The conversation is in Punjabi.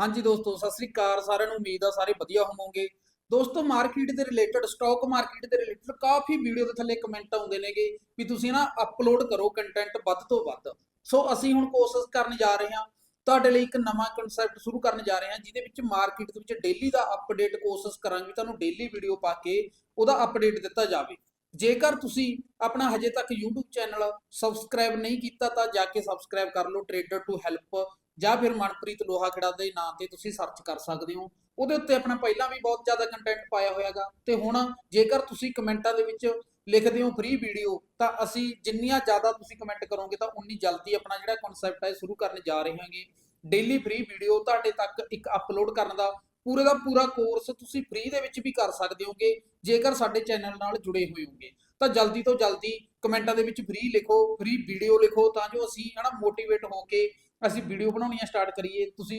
ਹਾਂਜੀ ਦੋਸਤੋ, ਸਤਿ ਸ੍ਰੀ ਅਕਾਲ। ਸਾਰਿਆਂ ਨੂੰ ਉਮੀਦ ਆ ਸਾਰੇ ਵਧੀਆ ਹੋਵੋਗੇ। ਦੋਸਤੋ ਮਾਰਕੀਟ ਦੇ ਰਿਲੇਟਡ ਸਟਾਕ ਮਾਰਕੀਟ ਦੇ ਰਿਲੇਟਡ ਕਾਫੀ ਵੀਡੀਓ ਦੇ ਥੱਲੇ ਕਮੈਂਟ ਆਉਂਦੇ ਨੇਗੇ ਵੀ ਤੁਸੀਂ ਨਾ ਅਪਲੋਡ ਕਰੋ ਕੰਟੈਂਟ ਵੱਧ ਤੋਂ ਵੱਧ। ਸੋ ਅਸੀਂ ਹੁਣ ਕੋਸ਼ਿਸ਼ ਕਰਨ ਜਾ ਰਹੇ ਹਾਂ। ਤੁਹਾਡੇ ਲਈ ਇੱਕ ਨਵਾਂ ਕਨਸੈਪਟ ਸ਼ੁਰੂ ਕਰਨ ਜਾ ਰਹੇ ਹਾਂ, ਜਿਹਦੇ ਵਿੱਚ ਮਾਰਕੀਟ ਦੇ ਵਿੱਚ ਡੇਲੀ ਦਾ ਅਪਡੇਟ ਕੋਸ਼ਿਸ਼ ਕਰਾਂਗੇ, ਤੁਹਾਨੂੰ ਡੇਲੀ ਵੀਡੀਓ ਪਾ ਕੇ ਉਹਦਾ ਅਪਡੇਟ ਦਿੱਤਾ ਜਾਵੇ। ਜੇਕਰ ਤੁਸੀਂ ਆਪਣਾ ਹਜੇ ਤੱਕ YouTube ਚੈਨਲ ਸਬਸਕ੍ਰਾਈਬ ਨਹੀਂ ਕੀਤਾ ਤਾਂ ਜਾ ਕੇ ਸਬਸਕ੍ਰਾਈਬ ਕਰ ਲਓ ਟ੍ਰੇਡਰ ਟੂ ਹੈਲਪ ਜਾਂ ਫਿਰ ਮਨਪ੍ਰੀਤ ਲੋਹਾ ਖੜਾ ਦੇ ਨਾਂ ਤੇ ਤੁਸੀਂ ਸਰਚ ਕਰ ਸਕਦੇ ਹੋ। ਉਹਦੇ ਉੱਤੇ ਆਪਣਾ ਪਹਿਲਾਂ ਵੀ ਬਹੁਤ ਜ਼ਿਆਦਾ ਕੰਟੈਂਟ ਪਾਇਆ ਹੋਇਆਗਾ। ਤੇ ਹੁਣ ਜੇਕਰ ਤੁਸੀਂ ਕਮੈਂਟਾਂ ਦੇ ਵਿੱਚ ਲਿਖਦੇ ਹੋ ਫ੍ਰੀ ਵੀਡੀਓ ਤਾਂ ਅਸੀਂ ਜਿੰਨੀਆਂ ਜ਼ਿਆਦਾ ਤੁਸੀਂ ਕਮੈਂਟ ਕਰੋਗੇ ਤਾਂ ਉਨੀ ਜਲਦੀ ਆਪਣਾ ਜਿਹੜਾ ਕਨਸੈਪਟ ਹੈ ਸ਼ੁਰੂ ਕਰਨ ਜਾ ਰਹੇ ਹਾਂਗੇ। ਡੇਲੀ ਫ੍ਰੀ ਵੀਡੀਓ ਤੁਹਾਡੇ ਤੱਕ ਇੱਕ ਅਪਲੋਡ ਕਰਨ ਦਾ ਪੂਰੇ ਦਾ ਪੂਰਾ ਕੋਰਸ ਤੁਸੀਂ ਫ੍ਰੀ ਦੇ ਵਿੱਚ ਵੀ ਕਰ ਸਕਦੇ ਹੋਗੇ, ਜੇਕਰ ਸਾਡੇ ਚੈਨਲ ਨਾਲ ਜੁੜੇ ਹੋਏ ਹੋਗੇ। ਤਾਂ ਜਲਦੀ ਤੋਂ ਜਲਦੀ ਕਮੈਂਟਾਂ ਦੇ ਵਿੱਚ ਫ੍ਰੀ ਲਿਖੋ ਫ੍ਰੀ ਵੀਡੀਓ ਲਿਖੋ ਤਾਂ ਜੋ ਅਸੀਂ ਹਨਾ ਮੋਟੀਵੇਟ ਹੋ ਕੇ ਅਸੀਂ ਵੀਡੀਓ ਬਣਾਉਣੀਆਂ ਸਟਾਰਟ ਕਰੀਏ ਤੁਸੀਂ